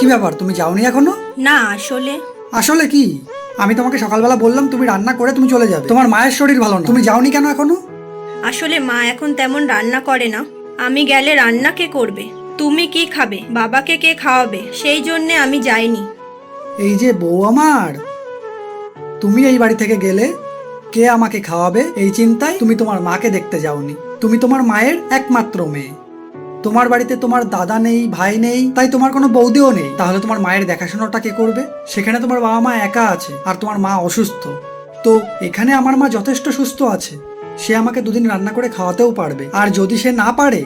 কি ব্যাপার তুমি যাওনি এখনও? না আসলে। আসলে কি? আমি তোমাকে সকালবেলা বললাম তুমি রান্না করে তুমি চলে যাবে। তোমার মায়ের শরীর ভালো না। তুমি যাওনি কেন এখনও? আসলে মা এখন তেমন রান্না করে না। আমি গেলে রান্না কে করবে? তুমি কি খাবে? বাবাকে কে খাওয়াবে? সেই জন্যে আমি যাইনি। এই যে বউ আমার তুমি এই বাড়ি থেকে গেলে কে আমাকে খাওয়াবে? এই চিন্তায় তুমি তোমার মাকে দেখতে যাওনি। তুমি তোমার মায়ের একমাত্র মেয়ে। তোমার বাড়িতে তোমার দাদা নেই, ভাই নেই, তাই তোমার কোনো বৌদিও নেই। তাহলে তোমার মায়ের দেখাশোনাটা কে করবে? সেখানে তোমার বাবা মা একা আছে, আর তোমার মা অসুস্থ। তো এখানে আমার মা যথেষ্ট সুস্থ আছে। সে আমাকে দুদিন রান্না করে খাওয়াতেও পারবে। আর যদি সে না পারে,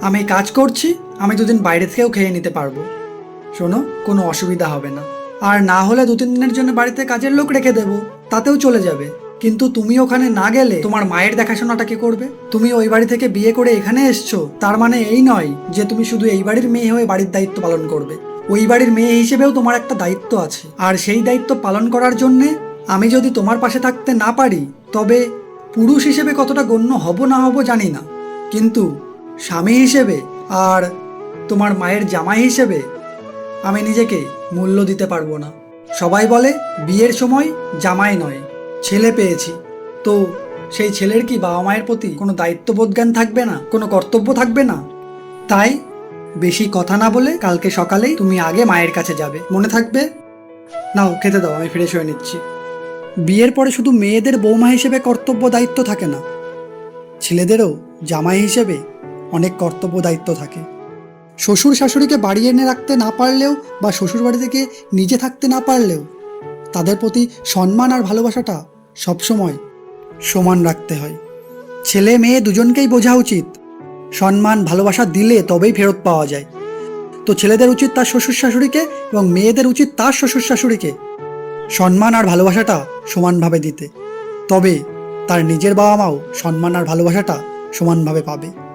আমি কাজ করছি, আমি দুদিন বাইরে থেকেও খেয়ে নিতে পারব। শোনো, কোনো অসুবিধা হবে না। আর না হলে দু তিন দিনের জন্য বাড়িতে কাজের লোক রেখে দেবো, তাতেও চলে যাবে। কিন্তু তুমি ওখানে না গেলে তোমার মায়ের দেখাশোনাটা কে করবে? তুমি ওই বাড়ি থেকে বিয়ে করে এখানে এসছো, তার মানে এই নয় যে তুমি শুধু এই বাড়ির মেয়ে হয়ে বাড়ির দায়িত্ব পালন করবে। ওই বাড়ির মেয়ে হিসেবেও তোমার একটা দায়িত্ব আছে। আর সেই দায়িত্ব পালন করার জন্যে আমি যদি তোমার পাশে থাকতে না পারি, তবে পুরুষ হিসেবে কতটা গণ্য হব না হব জানি না। কিন্তু স্বামী হিসেবে আর তোমার মায়ের জামাই হিসেবে আমি নিজেকে মূল্য দিতে পারব না। সবাই বলে, বিয়ের সময় জামাই নয়। ছেলে পেয়েছি। তো সেই ছেলের কি বাবা মায়ের প্রতি কোনো দায়িত্ববোধ জ্ঞান থাকবে না? কোনো কর্তব্য থাকবে না? তাই বেশি কথা না বলে কালকে সকালেই তুমি আগে মায়ের কাছে যাবে। মনে থাকবে? নাও, খেতে দাও, আমি ফ্রেশ হয়ে নিচ্ছি। বিয়ের পরে শুধু মেয়েদের বৌমা হিসেবে কর্তব্য দায়িত্ব থাকে না। ছেলেদেরও জামাই হিসেবে অনেক কর্তব্য দায়িত্ব থাকে। শ্বশুর শাশুড়িকে বাড়ি এনে রাখতে না পারলেও বা শ্বশুর বাড়ি থেকে নিজে থাকতে না পারলেও তাদের প্রতি সম্মান আর ভালোবাসাটা সবসময় সমান রাখতে হয়। ছেলে মেয়ে দুজনকেই বোঝা উচিত। সম্মান, ভালোবাসা দিলে তবেই ফেরত পাওয়া যায়। তো ছেলেদের উচিত তার শ্বশুর শাশুড়িকে এবং মেয়েদের উচিত তার শ্বশুর শাশুড়িকে সম্মান আর ভালোবাসাটা সমানভাবে দিতে। তবে তার নিজের বাবা মাও সম্মান আর ভালোবাসাটা সমানভাবে পাবে।